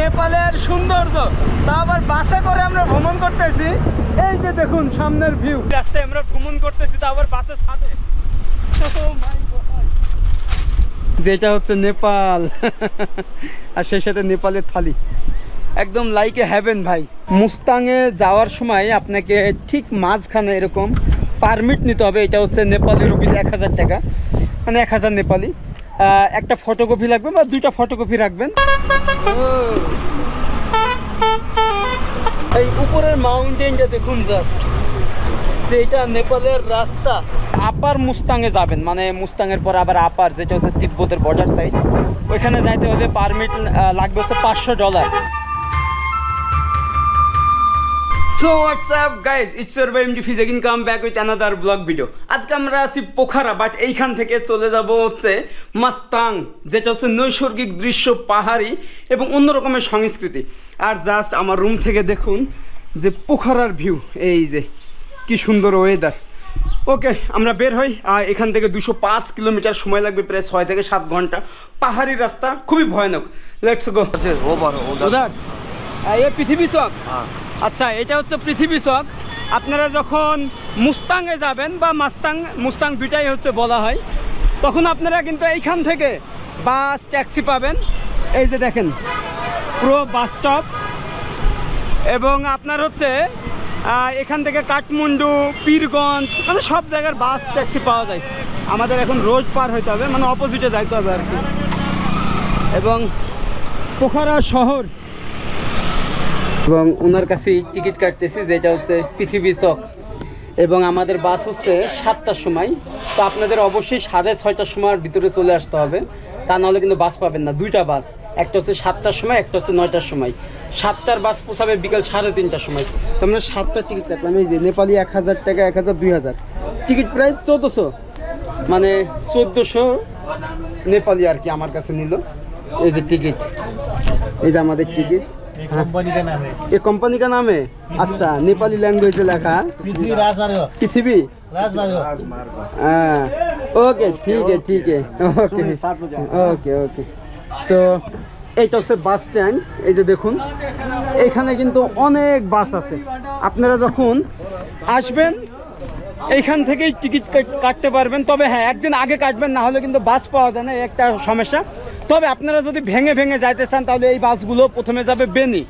নেপালের সৌন্দর্য। তা আবার বাসে করে আমরা ভ্রমণ করতেছি। এই যে দেখুন, সামনের ভিউ রাস্তায় আমরা ভ্রমণ করতেছি, তা আবার বাসের সাথে। Oh যেটা হচ্ছে নেপাল। আর সেই সাথে নেপালের থালি। একদম লাইকে হ্যাভেন ভাই। মুস্তাংয়ে যাওয়ার সময় আপনাকে ঠিক মাঝখানে এরকম পারমিট নিতে হবে। এটা হচ্ছে নেপালি রুপিতে এক হাজার টাকা। মানে এক হাজার নেপালি। একটা ফটোকপি লাগবে বা দুইটা ফটোকপি রাখবেন। এই উপরের মাউন্টেনটা দেখুন জাস্ট যে এটা নেপালের রাস্তা। আপার মুস্তাঙে যাবেন মানে মুস্তাঙের পর আবার আপার যেটা হচ্ছে তিব্বতের বর্ডার সাইড ওইখানে যাইতে হলে পারমিট লাগবে হচ্ছে পাঁচশো dollar so what's up guys it's your boy MD Fiz again come back with another blog video আজকে আমরা আছি পোখারা বাট এইখান থেকে চলে যাব হচ্ছে মাস্তাং যেটা হচ্ছে নৈসর্গিক দৃশ্য পাহাড়ি এবং অন্য রকমের সংস্কৃতি। আর জাস্ট আমার রুম থেকে দেখুন যে পোখারার ভিউ এই যে কি সুন্দর ওয়েদার ওকে আমরা বের হই। আর এখান থেকে দুশো পাঁচ কিলোমিটার সময় লাগবে প্রায় ছয় থেকে সাত ঘণ্টা। পাহাড়ি রাস্তা খুবই ভয়ানক। লেটস গো ওভার উদার এ পৃথিবী চক। আচ্ছা এটা হচ্ছে পৃথিবী চক। আপনারা যখন মুস্তাংয়ে যাবেন বা মাস্তাং মুস্তাং দুইটাই হচ্ছে বলা হয়, তখন আপনারা কিন্তু এইখান থেকে বাস, ট্যাক্সি পাবেন। এই যে দেখেন, পুরো বাস স্টপ। এবং আপনার হচ্ছে এখান থেকে কাঠমান্ডু, পীরগঞ্জ মানে সব জায়গার বাস, ট্যাক্সি পাওয়া যায়। আমাদের এখন রোড পার হইতে হবে মানে অপোজিটে যাইতে হবে আর কি। এবং পোখারা শহর এবং ওনার কাছে টিকিট কাটতেছি, যেটা হচ্ছে পৃথিবী চক। এবং আমাদের বাস হচ্ছে সাতটার সময়। তো আপনাদের অবশ্যই সাড়ে ছয়টার সময় ভিতরে চলে আসতে হবে। তা নাহলে কিন্তু বাস পাবেন না, দুইটা বাস। একটা হচ্ছে সাতটার সময়, একটা হচ্ছে নয়টার সময়। সাতটার বাস পৌঁছাবে বিকাল সাড়ে তিনটার সময়। তো আমরা সাতটার টিকিট কাটলাম, এই যে নেপালি এক হাজার টাকা, এক হাজার, দুই হাজার। টিকিট প্রায় চোদ্দোশো। মানে চোদ্দোশো নেপালি আর কি আমার কাছে নিল। এই যে টিকিট, এই যে আমাদের টিকিট। ये कंपनी का नाम है अच्छा नेपाली लैंग्वेज में लिखा है पृथ्वी राजमार्ग पृथ्वी राजमार्ग हाँ ओके ठीक है ठीक है ওকে ওকে ওকে তো এইটা হচ্ছে বাস স্ট্যান্ড এই যে দেখুন এখানে কিন্তু অনেক বাস আছে আপনারা যখন আসবেন এইখান থেকেই টিকিট কাটতে পারবেন তবে হ্যাঁ একদিন আগে কাটবেন না হলে কিন্তু বাস পাওয়া যায় না এই একটা সমস্যা তবে আপনারা যদি ভেঙে ভেঙে যাইতে চান, তাহলে এই বাসগুলো প্রথমে যাবে বেনি।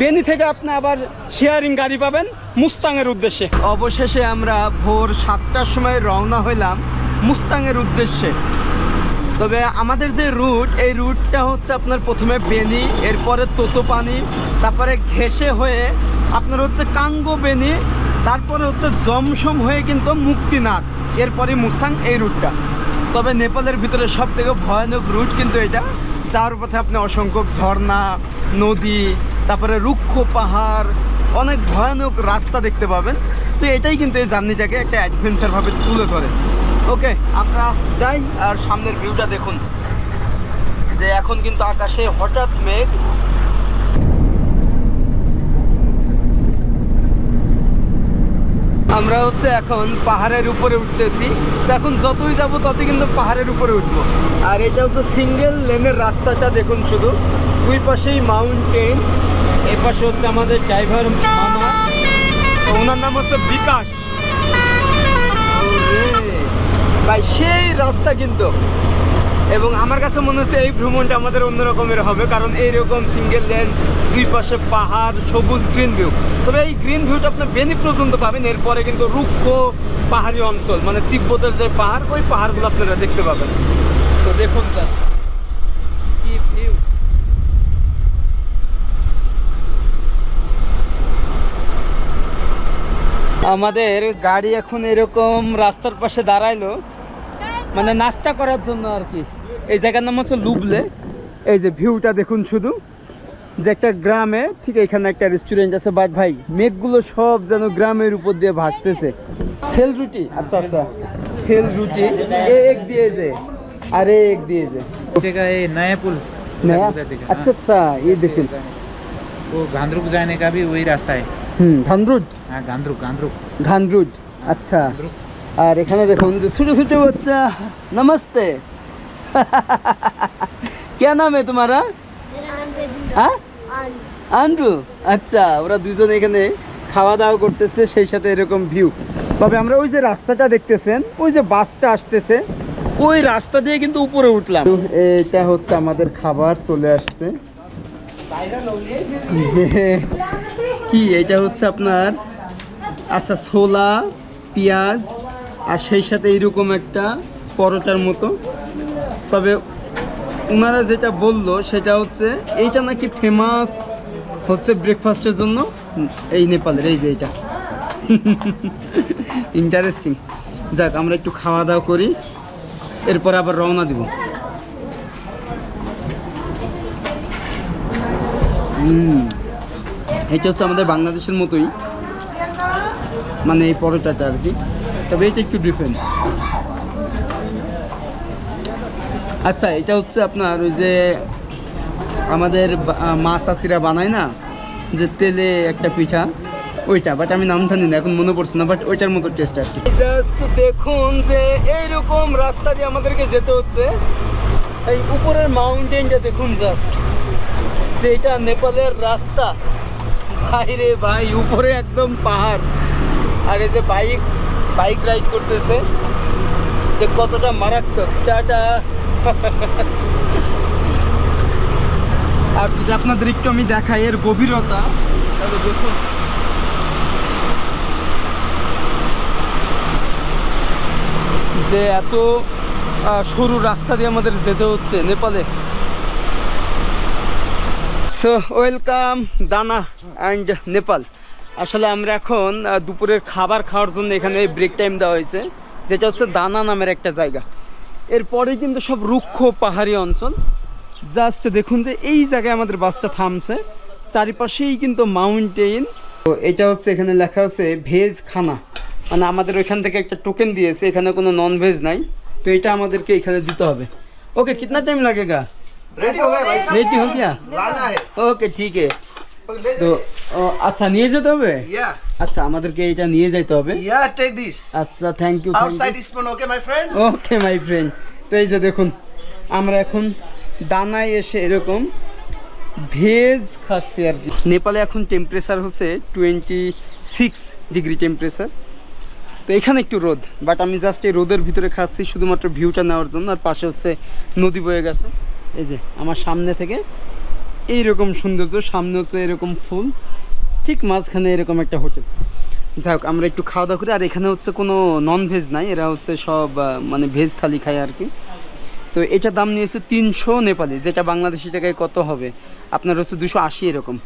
বেনি থেকে আপনি আবার শেয়ারিং গাড়ি পাবেন মুস্তাংয়ের উদ্দেশ্যে। অবশেষে আমরা ভোর সাতটার সময় রওনা হইলাম মুস্তাংয়ের উদ্দেশ্যে। তবে আমাদের যে রুট, এই রুটটা হচ্ছে আপনার প্রথমে বেনি, এরপরে তোতোপানি, তারপরে ঘেসে হয়ে আপনার হচ্ছে কাঙ্গো বেনি, তারপরে হচ্ছে জমসম হয়ে কিন্তু মুক্তিনাথ, এরপরে মুস্তাং এই রুটটা। তবে নেপালের ভিতরে সব থেকে ভয়ানক রুট কিন্তু এটা। যাওয়ার পথে আপনি অসংখ্য ঝর্ণা, নদী, তারপরে রুক্ষ পাহাড়, অনেক ভয়ানক রাস্তা দেখতে পাবেন। তো এটাই কিন্তু এই জার্নিটাকে একটা অ্যাডভেঞ্চারভাবে তুলে ধরে। ওকে, আমরা যাই আর সামনের ভিউটা দেখুন। যে এখন কিন্তু আকাশে হঠাৎ মেঘ আমরা হচ্ছে এখন পাহাড়ের উপরে উঠতেছি। তো এখন যতই যাব, ততই কিন্তু পাহাড়ের উপরে উঠবো। আর এটা হচ্ছে সিঙ্গেল লেনের রাস্তাটা দেখুন শুধু। দুই পাশেই মাউন্টেন এ পাশে হচ্ছে আমাদের ড্রাইভার মামা। ওনার নাম হচ্ছে বিকাশ। ভাই, সেই রাস্তা কিন্তু। এবং আমার কাছে মনে হচ্ছে এই ভ্রমণটা আমাদের অন্য রকমের হবে, কারণ এইরকম সিঙ্গেল লেন দুই পাশে পাহাড়, সবুজ গ্রিন ভিউ তবে এই গ্রিন ভিউটা আপনি বেনি পর্যন্ত পাবেন, এরপরে কিন্তু রুক্ষ পাহাড়ি অঞ্চল মানে তিব্বতের যে পাহাড়, ওই পাহাড়গুলো আপনারা দেখতে পাবেন। তো দেখুন কি ভিউ আমাদের গাড়ি এখন এরকম রাস্তার পাশে দাঁড়াইলো মানে নাস্তা করার জন্য আর কি। এই জায়গার নাম হচ্ছে লুবলে এই যে ভিউটা দেখুন শুধু যে একটা গ্রামে ঠিক এখানে একটা রেস্টুরেন্ট আছে বাট ভাই মেঘগুলো সব যেন গ্রামের উপর দিয়ে ভাসতেছে সেল রুটি আচ্ছা আচ্ছা সেল রুটি এ এক দিয়ে যে আরে এক দিয়ে যে नीचे का ये नया पुल नया उधर दिखा, अच्छा अच्छा ये देखिए वो गांधरुक जाने का भी वही रास्ता है হুম ধানরুট हाँ गांधरुक गांधरुक ঘানরুট আচ্ছা गांधरुक আর এখানে দেখুন যে ছোট ছোট বাচ্চা নমস্তে क्या नाम है तुम्हारा मेरा नाम तेजू हाँ আন্ড্রু আচ্ছা ওরা দুজন এখানে খাওয়া দাওয়া করতেছে সেই সাথে এরকম ভিউ তবে আমরা ওই যে রাস্তাটা দেখতেছেন ওই যে বাসটা আসতেছে ওই রাস্তা দিয়ে কিন্তু উপরে উঠলাম তো এটা হচ্ছে আমাদের খাবার চলে আসছে যে কি এটা হচ্ছে আপনার আচ্ছা ছোলা পেঁয়াজ আর সেই সাথে এইরকম একটা পরোটার মতো তবে ওনারা যেটা বলল সেটা হচ্ছে, এইটা নাকি ফেমাস হচ্ছে ব্রেকফাস্টের জন্য? এই নেপালের, এই যে এইটা। ইন্টারেস্টিং যাক, আমরা একটু খাওয়া দাওয়া করি, এরপর আবার রওনা দিব। এটা হচ্ছে আমাদের বাংলাদেশের মতোই। মানে এই পরোটাটা আর কি। তবে এটা একটু ডিফারেন্ট আচ্ছা এটা হচ্ছে আপনার ওই যে আমাদের মা চাষিরা বানায় না? যে তেলে একটা পিঠা, ওইটা বাট আমি নাম জানি না, এখন মনে পড়ছে না বাট ওইটার মতো টেস্ট আর কি। জাস্ট দেখুন যে এইরকম রাস্তা দিয়ে আমাদেরকে যেতে হচ্ছে। এই উপরের মাউন্টেনটা দেখুন জাস্ট যে এটা নেপালের রাস্তা। ভাই রে ভাই, উপরে একদম পাহাড়। আর এই যে বাইক বাইক রাইড করতেছে। যে কতটা মারাত্মক। টাটা। আর যদি আপনাদের একটু আমি দেখাই এর গভীরতা দেখুন। যে এত সরু রাস্তা দিয়ে আমাদের যেতে হচ্ছে নেপালে। সো ওয়েলকাম দানা অ্যান্ড নেপাল আসলে আমরা এখন দুপুরের খাবার খাওয়ার জন্য এখানে ব্রেক টাইম দেওয়া হয়েছে, যেটা হচ্ছে দানা নামের একটা জায়গা। এরপরে কিন্তু সব রুক্ষ পাহাড়ি অঞ্চল। জাস্ট দেখুন যে এই জায়গায় আমাদের বাসটা থামছে চারিপাশেই কিন্তু মাউন্টেন তো এটা হচ্ছে এখানে লেখা আছে ভেজ খানা মানে আমাদের ওইখান থেকে একটা টোকেন দিয়েছে এখানে কোনো নন ভেজ নাই। তো এটা আমাদেরকে এখানে দিতে হবে। ওকে কিতনা টাইম লাগেগা রেডি হো গয়া ভাই। রেডি হো গিয়া? ওকে ঠিক। আছে তো আচ্ছা নিয়ে যেতে হবে? আচ্ছা আমাদেরকে এটা নিয়ে যেতে হবে। আচ্ছা thank you okay my friend তো এই যে দেখুন আমরা এখন দানায় এসে এরকম ভেজ খাচ্ছি আর কি। নেপালে এখন টেম্পারেচার হচ্ছে টোয়েন্টি সিক্স ডিগ্রি টেম্পারেচার তো এখানে একটু রোদ বাট আমি জাস্ট এই রোদের ভিতরে খাচ্ছি শুধুমাত্র ভিউটা নেওয়ার জন্য আর পাশে হচ্ছে নদী বয়ে গেছে। এই যে আমার সামনে থেকে এইরকম সৌন্দর্য, সামনে হচ্ছে এরকম ফুল, ঠিক মাঝখানে এরকম একটা হোটেল। যাই হোক, আমরা একটু খাওয়া দাওয়া করি, আর এখানে হচ্ছে কোনো নন ভেজ নাই, এরা হচ্ছে সব মানে ভেজ থালি খায় আর কি। তো এটা দাম নিয়েছে তিনশো নেপালি, যেটা বাংলাদেশি টাকায় কত হবে? আপনার হচ্ছে দুশো আশি এরকম।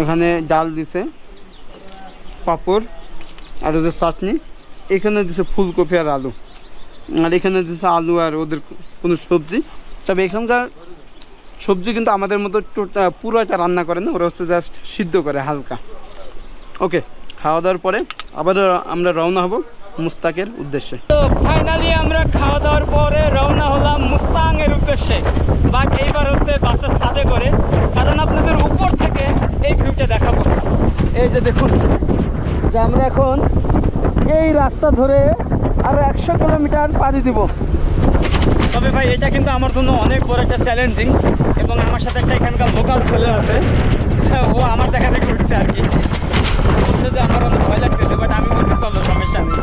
এখানে ডাল দিছে, পাপড়, আর ওদের চাটনি। এখানে দিছে ফুলকপি আর আলু। আর এখানে দিছে আলু আর ওদের কোনো সবজি। তবে এখানকার সবজি কিন্তু আমাদের মতো টোটা- পুরোটা রান্না করে না ওরা হচ্ছে জাস্ট সিদ্ধ করে হালকা। ওকে খাওয়া দাওয়ার পরে আবার আমরা রওনা হব মুস্তাকের উদ্দেশ্যে। তো ফাইনালি আমরা খাওয়া দাওয়ার পরে রওনা হলাম মুস্তাংয়ের উদ্দেশ্যে। বাট এইবার হচ্ছে বাসের ছাদে করে কারণ আপনাদের উপর থেকে এই ভিউটা দেখাবো। এই যে দেখুন যে আমরা এখন এই রাস্তা ধরে আরও একশো কিলোমিটার পাড়ি দিব। তবে ভাই, এটা কিন্তু আমার জন্য অনেক বড় একটা চ্যালেঞ্জিং এবং আমার সাথে একটা এখানকার লোকাল ছেলে আছে। ও আমার দেখা দেখে উঠছে আর কি। বলছে যে আমার অনেক ভয় লাগতেছে বাট আমি বলছি, চলো, সমস্যা নেই।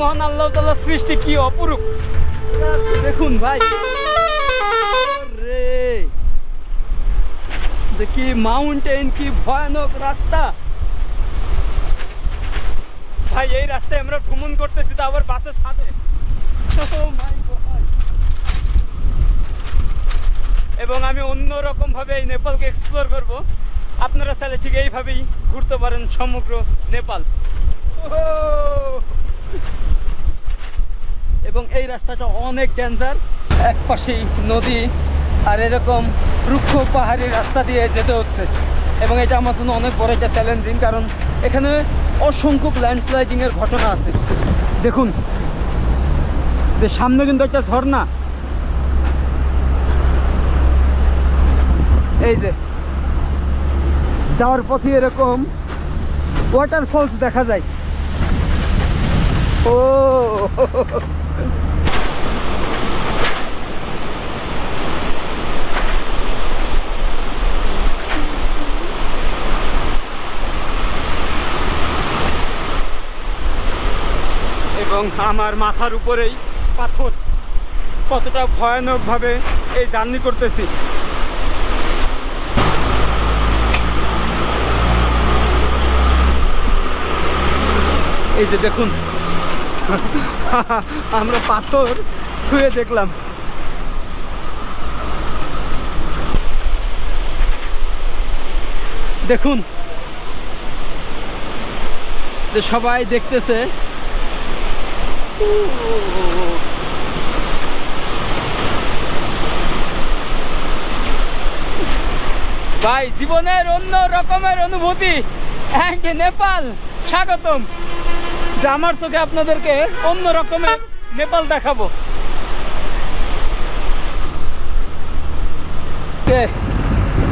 মহান আল্লাহ তাল্লাহ সৃষ্টি কি অপরূপ? দেখুন ভাই। রে কি মাউন্টেন কি ভয়ানক রাস্তা। ভাই এই রাস্তায় আমরা ভ্রমণ করতেছি তো আবার বাসের সাথে Oh! এবং আমি অন্য রকম ভাবে এই নেপালকে এক্সপ্লোর করব। আপনারা চাইলে ঠিক এইভাবেই ঘুরতে পারেন সমগ্র নেপাল। Oh! এবং এই রাস্তাটা অনেক ডেঞ্জার এক পাশেই নদী, আর এরকম রুক্ষ পাহাড়ি রাস্তা দিয়ে যেতে হচ্ছে। এবং এটা আমার জন্য অনেক বড় একটা চ্যালেঞ্জিং কারণ এখানে অসংখ্য ল্যান্ডস্লাইডিং এর ঘটনা আছে। দেখুন, যে সামনে কিন্তু একটা ঝর্ণা। এই যে, যাওয়ার পথে এরকম ওয়াটারফলস দেখা যায়। ও! এবং আমার মাথার উপরেই পাথর। কতটা ভয়ানকভাবে এই জার্নি করতেছি। এই যে দেখুন, আমরা পাথর ছুঁয়ে দেখলাম। দেখুন, যে সবাই দেখতেছে ভাই, জীবনের অন্য রকমের অনুভূতি। নেপাল। স্বাগতম। যে আমার চোখে আপনাদেরকে অন্য রকমের নেপাল দেখাবো।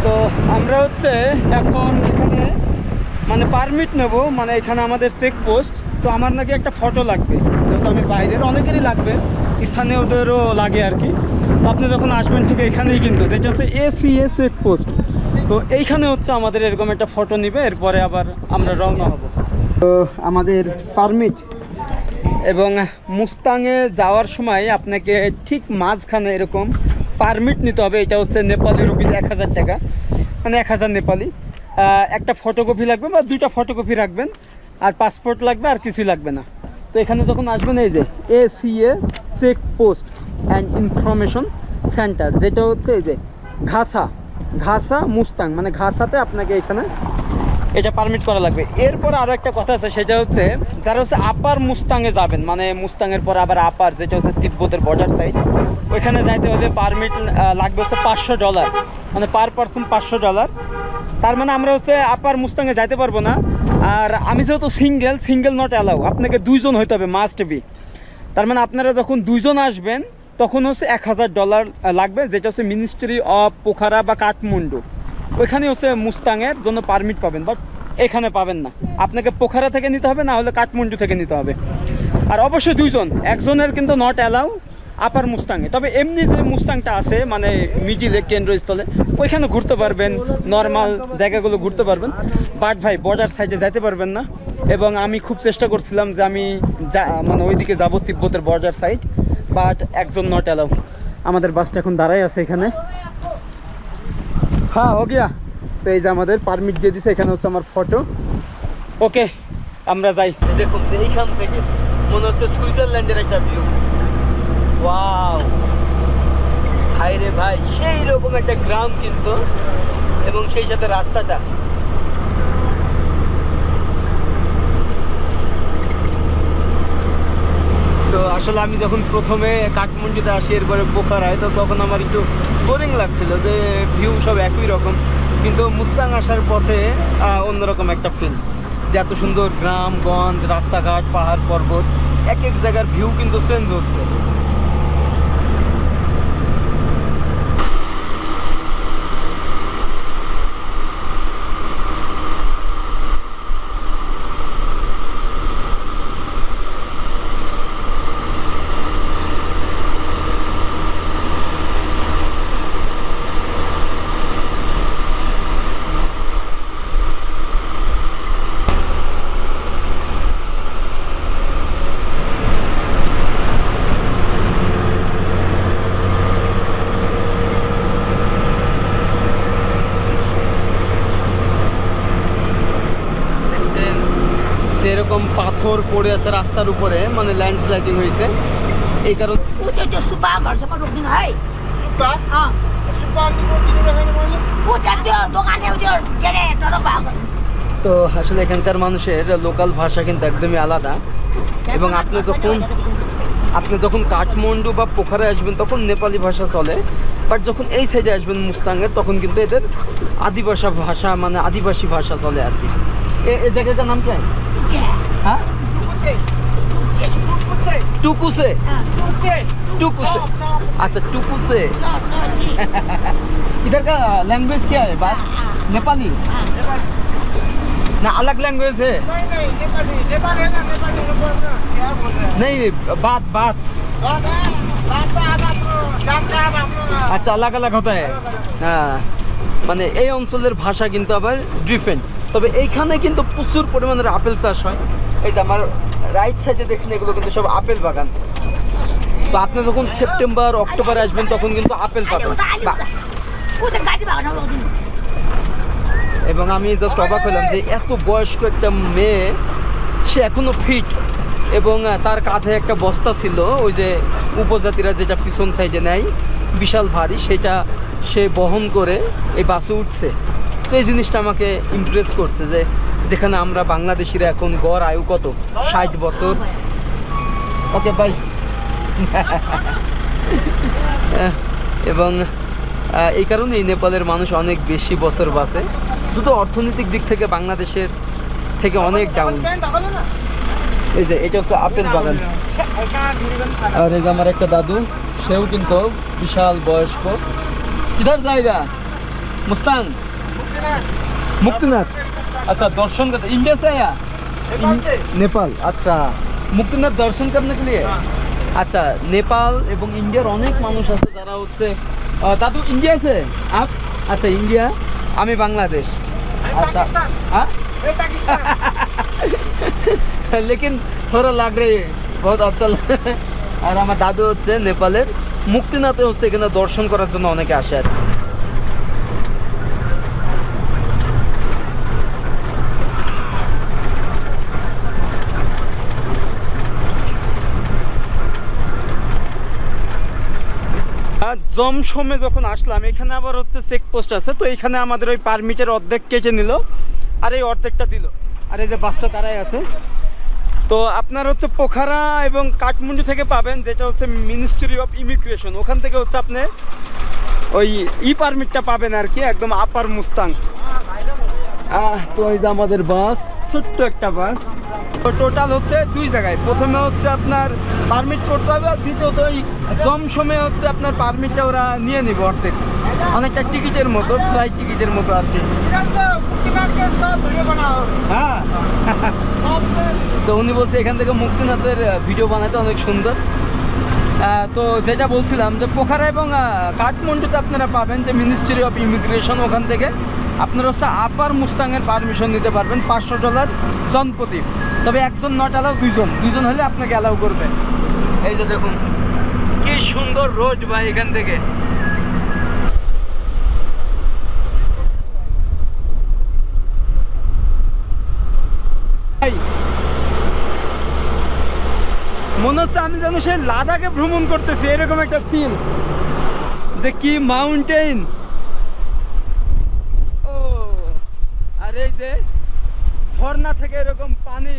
তো আমরা হচ্ছে এখন এখানে মানে পারমিট নেব মানে এখানে আমাদের চেক পোস্ট তো আমার নাকি একটা ফটো লাগবে। যেহেতু আমি বাইরের, অনেকেরই লাগবে। স্থানীয়দেরও লাগে আর কি। তো আপনি যখন আসবেন ঠিক এখানেই কিন্তু, যেটা হচ্ছে এসিএ চেক পোস্ট তো এইখানে হচ্ছে আমাদের এরকম একটা ফটো নিবে, এরপরে আবার আমরা রওনা হব। তো আমাদের পারমিট এবং মুস্তাংয়ে যাওয়ার সময় আপনাকে ঠিক মাঝখানে এরকম পারমিট নিতে হবে। এটা হচ্ছে নেপালি রুপিতে এক হাজার টাকা। মানে এক হাজার নেপালি। একটা ফটোকপি লাগবে বা দুইটা ফটোকপি রাখবেন। আর পাসপোর্ট লাগবে আর কিছুই লাগবে না। তো এখানে যখন আসবেন, এই যে A C A check post and information centre যেটা হচ্ছে এই যে ঘাসা ঘাসা মুস্তাং মানে ঘাসাতে আপনাকে এখানে এটা পারমিট করা লাগবে। এরপর আরও একটা কথা আছে, সেটা হচ্ছে যারা হচ্ছে আপার মুস্তাংয়ে যাবেন মানে মুস্তাংয়ের পর আবার আপার যেটা হচ্ছে তিব্বতের বর্ডার সাইড ওইখানে যাইতে হলে পারমিট লাগবে হচ্ছে পাঁচশো ডলার মানে পার পার্সন পাঁচশো ডলার তার মানে আমরা হচ্ছে আপার মুস্তাংয়ে যাইতে পারব না আর আমি যেহেতু সিঙ্গেল সিঙ্গেল নট অ্যালাউ আপনাকে দুইজন হইতে হবে মাস্ট বি তার মানে আপনারা যখন দুইজন আসবেন, তখন হচ্ছে এক হাজার ডলার লাগবে, যেটা হচ্ছে মিনিস্ট্রি অফ পোখারা বা কাঠমান্ডু ওইখানে হচ্ছে মুস্তাংয়ের জন্য পারমিট পাবেন বাট এখানে পাবেন না। আপনাকে পোখারা থেকে নিতে হবে, না হলে কাঠমান্ডু থেকে নিতে হবে। আর অবশ্যই দুইজন, একজনের কিন্তু নট অ্যালাউ আপার মুস্তাংয়ে তবে এমনি যে মুস্তাংটা আছে মানে মিডিলে, কেন্দ্রস্থলে, ওইখানে ঘুরতে পারবেন, নর্মাল জায়গাগুলো ঘুরতে পারবেন। বাট ভাই বর্ডার সাইডে যাইতে পারবেন না। এবং আমি খুব চেষ্টা করছিলাম যে আমি যা- মানে ওইদিকে যাব তিব্বতের বর্ডার সাইড বাট একজন নট অ্যালাউ আমাদের বাসটা এখন দাঁড়াই আছে এখানে। হ্যাঁ ও গিয়া। তো এই যে আমাদের পারমিট দিয়ে দিছে, এখানে হচ্ছে আমার ফটো ওকে আমরা যাই। দেখুন যে এইখান থেকে মনে হচ্ছে সুইজারল্যান্ডের একটা ভিউ ওয়াও ভাই রে ভাই, সেই রকম একটা গ্রাম কিন্তু, এবং সেই সাথে রাস্তাটা। তো আসলে আমি যখন প্রথমে কাঠমান্ডুতে আসি, এরপরে পোখারায় তো তখন আমার একটু বোরিং লাগছিল যে ভিউ সব একই রকম। কিন্তু মুস্তাং আসার পথে অন্যরকম একটা ফিল যে এত সুন্দর গ্রাম, গঞ্জ, রাস্তাঘাট, পাহাড়, পর্বত, এক এক জায়গার ভিউ কিন্তু চেঞ্জ হচ্ছে। পাথর পড়ে আছে রাস্তার উপরে মানে ল্যান্ডস্লাইডিং হয়েছে। এই কারণে তো আসলে এখানকার মানুষের লোকাল ভাষা কিন্তু একদমই আলাদা। এবং আপনি যখন আপনি যখন কাঠমান্ডু বা পোখারে আসবেন তখন নেপালি ভাষা চলে। বাট যখন এই সাইডে আসবেন মুস্তাঙ্গের তখন কিন্তু এদের আদিবাসী ভাষা মানে আদিবাসী ভাষা চলে আর কি। এ জায়গাটার নাম কি? টুকুসে? টুকুসে? আচ্ছা টুকুসে? इधर का लैंग्वेज क्या है बात नेपाली ना अलग लैंग्वेज है नहीं বাত আচ্ছা আলাগ আলাগ হতে হ্যাঁ। মানে এই অঞ্চলের ভাষা কিন্তু আবার ডিফারেন্ট তবে এইখানে কিন্তু প্রচুর পরিমাণের আপেল চাষ হয়। এই যে আমার রাইট সাইডে দেখছেন এগুলো কিন্তু সব আপেল বাগান। তো আপনি যখন সেপ্টেম্বর অক্টোবরে আসবেন, তখন কিন্তু আপেল পাবেন। এবং আমি জাস্ট অবাক হলাম যে এত বয়স্ক একটা মেয়ে, সে এখনও ফিট এবং তার কাঁধে একটা বস্তা ছিল, ওই যে উপজাতিরা যেটা পিছন সাইডে নেয়, বিশাল ভারী, সেটা সে বহন করে এই বাসে উঠছে। তো এই জিনিসটা আমাকে ইমপ্রেস করছে যে যেখানে আমরা বাংলাদেশিরা এখন গড় আয়ু কত? ষাট বছর। ওকে বাই এবং এই কারণেই নেপালের মানুষ অনেক বেশি বছর বাঁচে। দুটো অর্থনৈতিক দিক থেকে বাংলাদেশের থেকে অনেক ডাউন এই যে, এটা হচ্ছে আপেল বাগান। আর এই যে আমার একটা দাদু, সেও কিন্তু বিশাল বয়স্ক। কিধার জায়গা? মুস্তান? মুক্তিনাথ। अच्छा दर्शन करते इंडिया से आया नेपाल से। नेपाल আচ্ছা মুক্তিনাথ দর্শন করনে के लिए আচ্ছা নেপাল এবং ইন্ডিয়ার অনেক মানুষ আছে যারা হচ্ছে আহ, দাদু ইন্ডিয়া से आप আচ্ছা ইন্ডিয়া আমি বাংলাদেশ আচ্ছা पाकिस्तान। हाँ ये पाकिस्तान लेकिन थोड़ा लग रही है बहुत अच्छा लग रहा है। আর আমার দাদু হচ্ছে নেপালের মুক্তিনাথে হচ্ছে এখানে দর্শন করার জন্য অনেকে আসে আর জমসমে যখন আসলাম, এখানে আবার হচ্ছে চেকপোস্ট আছে, তো এখানে আমাদের ওই পারমিটের অর্ধেক কেটে নিল আর এই অর্ধেকটা দিল। আর এই যে বাসটা দাঁড়ায় আছে। তো আপনার হচ্ছে পোখারা এবং কাঠমান্ডু থেকে পাবেন, যেটা হচ্ছে মিনিস্ট্রি অফ ইমিগ্রেশন ওখান থেকে হচ্ছে আপনি ওই ই পারমিটটা পাবেন আর কি, একদম আপার মুস্তাং তো এই যে আমাদের বাস, ছোট্ট একটা বাস। তো টোটাল হচ্ছে দুই জায়গায়। প্রথমে হচ্ছে আপনার পারমিট করতে হবে আর দ্বিতীয়ত ওই জম সময়ে হচ্ছে আপনার পারমিটটা ওরা নিয়ে নিব অর্ধেক। অনেকটা টিকিটের মতো ফ্লাইট টিকিটের মতো আর কি। হ্যাঁ। তো উনি বলছে এখান থেকে মুক্তিনাথের ভিডিও বানাতে অনেক সুন্দর। তো যেটা বলছিলাম যে পোখারা এবং কাঠমান্ডুতে আপনারা পাবেন যে মিনিস্ট্রি অফ ইমিগ্রেশন ওখান থেকে। আপনারা হচ্ছে আপার মুস্তাঙের পারমিশন নিতে পারবেন, পাঁচশো ডলার জনপ্রতি। তবে একজন নট অ্যালাউ দুইজন। দুইজন হলে আপনাকে অ্যালাউ করবে। এই যে দেখুন, কি সুন্দর রোড ভাই এখান থেকে। মনে হচ্ছে আমি যেন সেই লাদাখে ভ্রমণ করতেছি, এরকম একটা ফিল যে কি মাউন্টেন ও, আর এই যে ঝর্ণা থেকে এরকম পানি।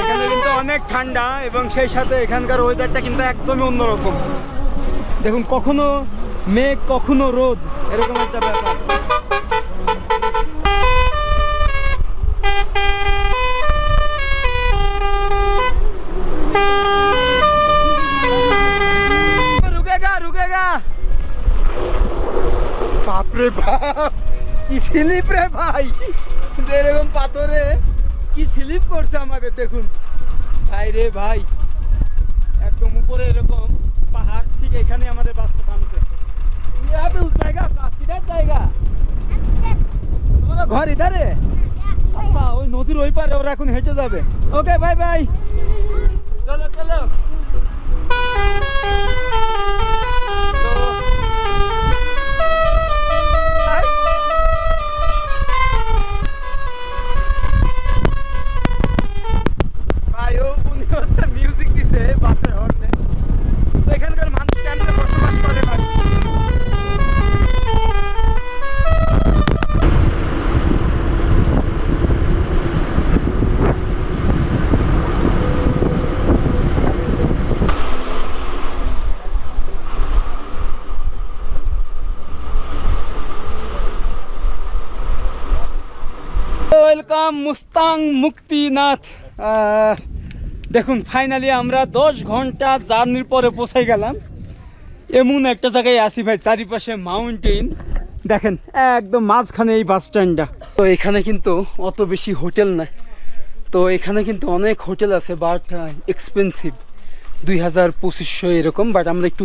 এখানে কিন্তু অনেক ঠান্ডা এবং সেই সাথে এখানকার ওয়েদারটা কিন্তু একদমই অন্যরকম। দেখুন, কখনো মেঘ, কখনো রোদ, এরকম একটা ব্যাপার। বাপরে বাপ। কি স্লিপ রে ভাই? এরকম পাথরে। কি স্লিপ করছে আমাদের, দেখুন। ভাই রে ভাই। একদম উপরে এরকম পাহাড়, ঠিক এখানে আমাদের বাসটা থামছে। জায়গা কাকিটার জায়গা। তোমাদের ঘর ইধারে? আচ্ছা ওই নদীর ওই পারে ওরা এখন হেঁটে যাবে। ওকে বাই বাই চলো চলো। ওয়েলকাম মুস্তাং মুক্তিনাথ। দেখুন ফাইনালি আমরা দশ ঘণ্টা জার্নির পরে পৌঁছে গেলাম। এমন একটা জায়গায় আসি ভাই, চারিপাশে মাউন্টেন দেখেন, একদম মাঝখানে এই বাস স্ট্যান্ডটা তো এখানে কিন্তু অত বেশি হোটেল নাই। তো এখানে কিন্তু অনেক হোটেল আছে বাট এক্সপেন্সিভ দুই হাজার পঁচিশশো এরকম বাট আমরা একটু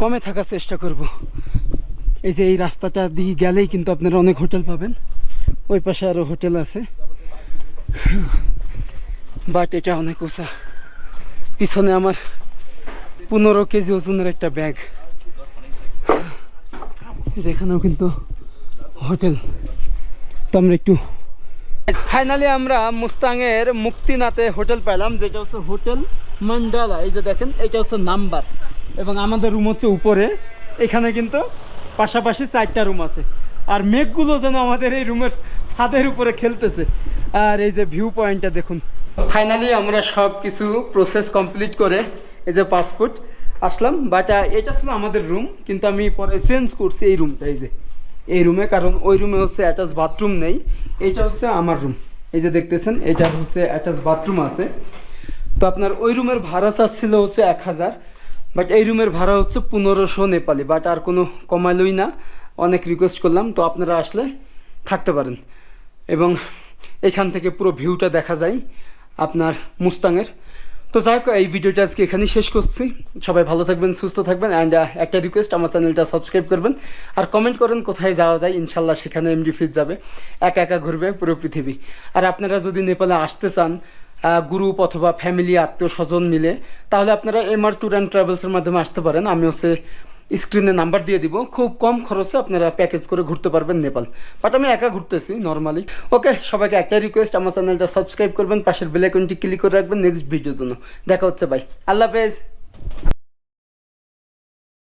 কমে থাকার চেষ্টা করব। এই যে এই রাস্তাটা দিয়ে গেলেই কিন্তু আপনারা অনেক হোটেল পাবেন। ওই পাশে আরও হোটেল আছে। বাট এটা অনেক উঁচা। পিছনে আমার পনেরো কেজি ওজনের একটা ব্যাগ। যেখানেও কিন্তু হোটেল। তো আমরা একটু ফাইনালি আমরা মুস্তাংয়ের মুক্তিনাথে হোটেল পাইলাম, যেটা হচ্ছে হোটেল মান্ডালা। এই যে দেখেন, এটা হচ্ছে নাম্বার। এবং আমাদের রুম হচ্ছে উপরে। এখানে কিন্তু পাশাপাশি চারটা রুম আছে। আর মেঘগুলো যেন আমাদের এই রুমের ছাদের উপরে খেলতেছে। আর এই যে ভিউ পয়েন্টটা দেখুন। ফাইনালি আমরা সব কিছু প্রসেস কমপ্লিট করে এই যে পাসপোর্ট আসলাম। বাট এটা ছিল আমাদের রুম কিন্তু আমি পরে চেঞ্জ করছি এই রুমটা এই যে। এই রুমে কারণ ওই রুমে হচ্ছে অ্যাটাচ বাথরুম নেই। এইটা হচ্ছে আমার রুম এই যে দেখতেছেন, এটা হচ্ছে অ্যাটাচ বাথরুম আছে। তো আপনার ওই রুমের ভাড়া চাচ্ছিল হচ্ছে এক হাজার বাট এই রুমের ভাড়া হচ্ছে পনেরোশো নেপালি। বাট আর কোনো কমালোই না। অনেক রিকোয়েস্ট করলাম, তো আপনারা আসলে থাকতে পারেন। এবং এখান থেকে পুরো ভিউটা দেখা যায় আপনার মুস্তাংয়ের। তো যাই হোক, এই ভিডিওটা আজকে এখানেই শেষ করছি। সবাই ভালো থাকবেন, সুস্থ থাকবেন অ্যান্ড একটা রিকোয়েস্ট আমার চ্যানেলটা সাবস্ক্রাইব করবেন। আর কমেন্ট করেন কোথায় যাওয়া যায়, ইনশাল্লাহ সেখানে এমডি ফিজ যাবে। একা একা ঘুরবে পুরো পৃথিবী। আর আপনারা যদি নেপালে আসতে চান গ্রুপ অথবা ফ্যামিলি আত্মীয় স্বজন মিলে, তাহলে আপনারা এমআর ট্যুর অ্যান্ড ট্রাভেলসের মাধ্যমে আসতে পারেন। আমি হচ্ছে স্ক্রিনে নাম্বার দিয়ে দিব। খুব কম খরচে আপনারা প্যাকেজ করে ঘুরতে পারবেন নেপাল। বাট আমি একা ঘুরতেছি নর্মালি ওকে সবাইকে একটাই রিকোয়েস্ট আমার চ্যানেলটা সাবস্ক্রাইব করবেন, পাশের বেলাইকনটি ক্লিক করে রাখবেন নেক্সট ভিডিওর জন্য। দেখা হচ্ছে ভাই আল্লাহ হাফেজ।